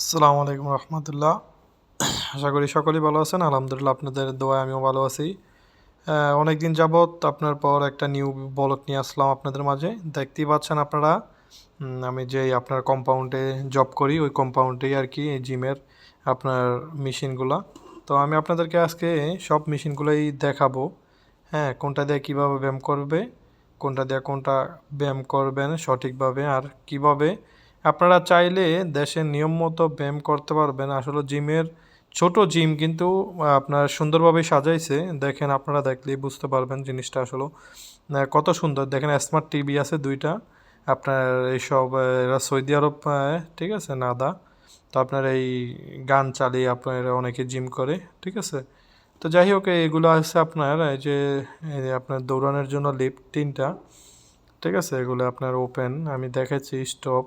আসসালামু আলাইকুম রহমতুল্লাহ। আশা করি সকলেই ভালো আছেন। আলহামদুলিল্লাহ আপনাদের দোয়ায় আমিও ভালো আছি। অনেক দিন যাবৎ আপনার পর একটা নিউ বলক নিয়ে আসলাম আপনাদের মাঝে। দেখতেই পাচ্ছেন আপনারা আমি যেই আপনার কম্পাউন্ডে জব করি, ওই কম্পাউন্ডেই আর কি জিমের আপনার মেশিনগুলা তো আমি আপনাদেরকে আজকে সব মেশিনগুলোই দেখাবো। হ্যাঁ কোনটা দিয়ে কীভাবে ব্যায়াম করবে, কোনটা দিয়ে কোনটা ব্যায়াম করবেন সঠিকভাবে, আর কীভাবে আপনারা চাইলে দেশের নিয়ম মতো ব্যায়াম করতে পারবেন। আসলে জিমের ছোট জিম কিন্তু আপনার সুন্দরভাবে সাজাইছে। দেখেন আপনারা দেখলেই বুঝতে পারবেন জিনিসটা আসলে কত সুন্দর। দেখেন স্মার্ট টিভি আছে দুইটা। আপনার এইসব এরা সৌদি আরব ঠিক আছে, নাদা। তো আপনার এই গান চালিয়ে আপনার অনেকে জিম করে, ঠিক আছে? তো যাই হোক, এগুলো আছে আপনার, এই যে আপনার দৌড়ানোর জন্য লিফট তিনটা, ঠিক আছে? এগুলো আপনার ওপেন আমি দেখাচ্ছি স্টপ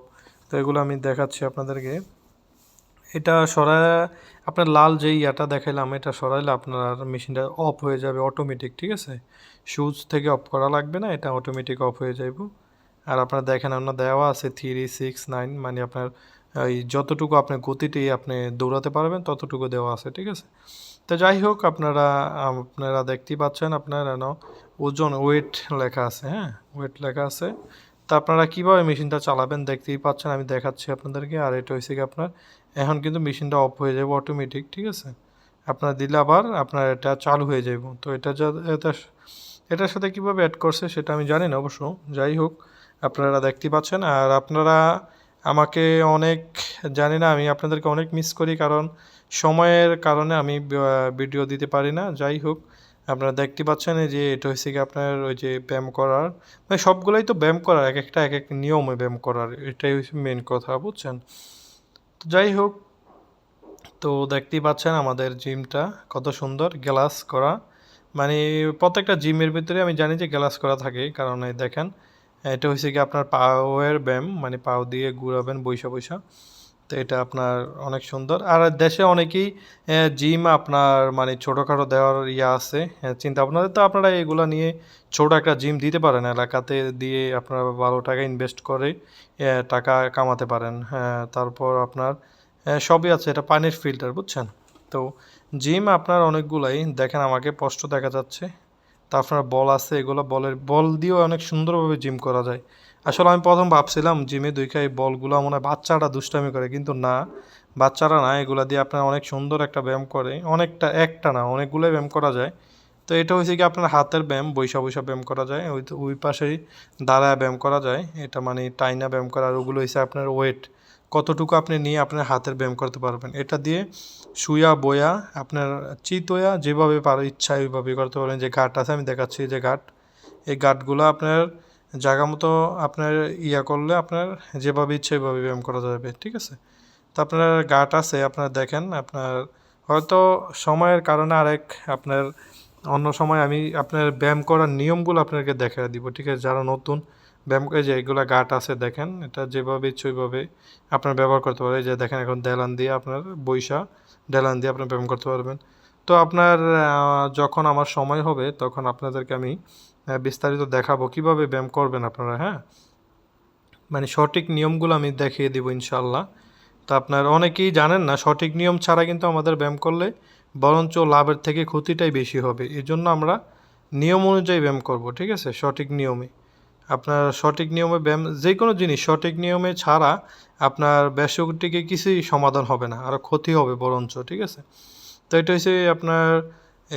তো এগুলো আমি দেখাচ্ছি আপনাদেরকে। এটা সরায়, আপনার লাল যেই ইয়াটা দেখাইলাম, এটা সরাইলে আপনার মেশিনটা অফ হয়ে যাবে অটোমেটিক ঠিক আছে? সুইচ থেকে অফ করা লাগবে না, এটা অটোমেটিক অফ হয়ে যাইব। আর আপনার দেখেন, আপনার দেওয়া আছে থ্রি সিক্স নাইন মানে আপনার এই যতটুকু আপনার গতিটি আপনি দৌড়াতে পারবেন, ততটুকু দেওয়া আছে, ঠিক আছে? তো যাই হোক, আপনারা আপনারা দেখতেই পাচ্ছেন, আপনার ওজন ওয়েট লেখা আছে হ্যাঁ? ওয়েট লেখা আছে। তা আপনারা কীভাবে মেশিনটা চালাবেন দেখতেই পাচ্ছেন, আমি দেখাচ্ছি আপনাদেরকে, আর এটা হয়েছে কি আপনার, এখন কিন্তু মেশিনটা অফ হয়ে যাবে অটোমেটিক ঠিক আছে? আপনার দিলে আবার আপনার এটা চালু হয়ে যাব তো এটা যা, এটা এটার সাথে কীভাবে অ্যাড করছে সেটা আমি জানি না অবশ্য, যাই হোক, আপনারা দেখতেই পাচ্ছেন, আর আপনারা আমাকে অনেক, জানি না, আমি আপনাদেরকে অনেক মিস করি, কারণ সময়ের কারণে আমি ভিডিও দিতে পারি না, যাই হোক আপনারা দেখতে পাচ্ছেন যে এটা হচ্ছে কি আপনার ওই যে ব্যায়াম করার। মানে সবগুলোই তো ব্যায়াম করার, এক একটা, এক এক নিয়মে ব্যায়াম করার, এটাই হচ্ছে মেন কথা, বুঝছেন? তো যাই হোক, তো দেখতেই পাচ্ছেন আমাদের জিমটা কত সুন্দর গ্লাস করা। মানে প্রত্যেকটা জিমের ভিতরে আমি জানি যে গ্লাস করা থাকে, কারণ দেখেন, এটা হচ্ছে কি আপনার পাওয়ের ব্যায়াম মানে পাও দিয়ে ঘুরাবেন বৈশা বৈশা তো এটা আপনার অনেক সুন্দর। আর দেশে অনেকেই জিম আপনার মানে ছোটোখাটো দেওয়ার ইয়ে আছে চিন্তা আপনাদের তো আপনারা এগুলো নিয়ে ছোট একটা জিম দিতে পারেন, এলাকাতে দিয়ে আপনারা ভালো টাকা ইনভেস্ট করে টাকা কামাতে পারেন। হ্যাঁ তারপর আপনার সবই আছে, এটা পানির ফিল্টার বুঝছেন? তো জিম আপনার অনেকগুলাই, দেখেন আমাকে স্পষ্ট দেখা যাচ্ছে। তা আপনার বল আছে, এগুলো বলের, বল দিয়েও অনেক সুন্দরভাবে জিম করা যায়। আসলে আমি প্রথম ভাবছিলাম জিমে দুই খাই বলগুলো মনে হয় বাচ্চারা দুষ্টামি করে, কিন্তু না। বাচ্চারা না, এগুলা দিয়ে আপনার অনেক সুন্দর একটা ব্যায়াম করে। অনেকটা একটা না, অনেকগুলোই ব্যায়াম করা যায়। তো এটা হচ্ছে কি আপনার হাতের ব্যায়াম বৈশা বৈশা ব্যায়াম করা যায়। ওই তো- ওই পাশেই দাঁড়ায় ব্যায়াম করা যায়। এটা মানে টাইনা ব্যায়াম করা, আর ওগুলো হচ্ছে আপনার ওয়েট। কতটুকু আপনি নিয়ে আপনার হাতের ব্যায়াম করতে পারবেন। এটা দিয়ে শুয়া, বয়া, আপনার চিতোয়া যেভাবে পারো ইচ্ছা ওইভাবে করতে পারবেন। যে ঘাট আছে, আমি দেখাচ্ছি যে ঘাট। এই ঘাটগুলো আপনার জায়গা মতো আপনার ইয়া করলে আপনার যেভাবে ইচ্ছে ওইভাবে ব্যায়াম করা যাবে, ঠিক আছে? তো আপনার গাট আছে, আপনার দেখেন, আপনার হয়তো সময়ের কারণে আরেক আপনার অন্য সময় আমি আপনার ব্যায়াম করার নিয়মগুলো আপনাকে দেখা দিব, ঠিক আছে? যারা নতুন ব্যায়াম করে যে এগুলা গাট আছে, দেখেন, এটা যেভাবে ইচ্ছে ওইভাবে আপনার ব্যবহার করতে পারে যে দেখেন এখন দেলান দিয়ে আপনার বৈশা, দেলান দিয়ে আপনার ব্যায়াম করতে পারবেন। তো আপনার যখন আমার সময় হবে, তখন আপনাদেরকে আমি বিস্তারিত দেখাবো। কীভাবে ব্যায়াম করবেন আপনারা হ্যাঁ? মানে সঠিক নিয়মগুলো আমি দেখিয়ে দিব ইনশাল্লাহ তো আপনার অনেকেই জানেন না, সঠিক নিয়ম ছাড়া কিন্তু আমাদের ব্যায়াম করলে বরঞ্চ লাভের থেকে ক্ষতিটাই বেশি হবে। এই জন্য আমরা নিয়ম অনুযায়ী ব্যায়াম করব, ঠিক আছে? সঠিক নিয়মে। আপনার সঠিক নিয়মে ব্যায়াম যে কোনো জিনিস সঠিক নিয়মে ছাড়া আপনার ব্যাসটিকে কিছুই সমাধান হবে না আরও ক্ষতি হবে বরঞ্চ, ঠিক আছে? তো এটা হচ্ছে আপনার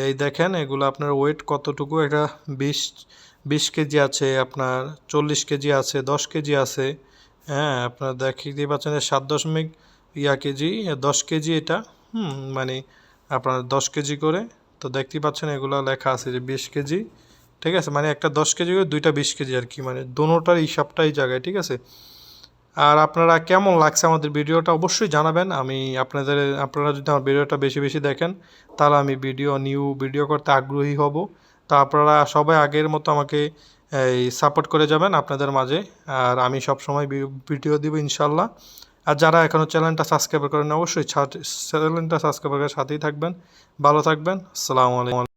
এই দেখেন, এগুলো আপনার ওয়েট কতটুকু? এটা বিশ বিশ কেজি আছে, আপনার চল্লিশ কেজি আছে, দশ কেজি আছে। হ্যাঁ আপনার দেখতে পাচ্ছেন সাত দশমিক ইয়া কেজি, দশ কেজি এটা। হুম মানে আপনার দশ কেজি করে। তো দেখতেই পাচ্ছেন, এগুলো লেখা আছে যে বিশ কেজি। ঠিক আছে? মানে একটা দশ কেজি করে দুইটা বিশ কেজি আর কি মানে দোনোটার হিসাবটা এই জায়গায়, ঠিক আছে? আর আপনারা কেমন লাগছে আমাদের ভিডিওটা অবশ্যই জানাবেন। আমি আপনাদের, আপনারা যদি আমার ভিডিওটা বেশি বেশি দেখেন, তাহলে আমি ভিডিও, নিউ ভিডিও করতে আগ্রহী হব। তা আপনারা সবাই আগের মতো আমাকে, এই সাপোর্ট করে যাবেন আপনাদের মাঝে। আর আমি সব সময় ভিডিও দিব ইনশাল্লাহ আর যারা এখনও চ্যানেলটা সাবস্ক্রাইব করেন অবশ্যই চ্যানেলটা সাবস্ক্রাইব করে সাথেই থাকবেন। ভালো থাকবেন। আসসালামু আলাইকুম।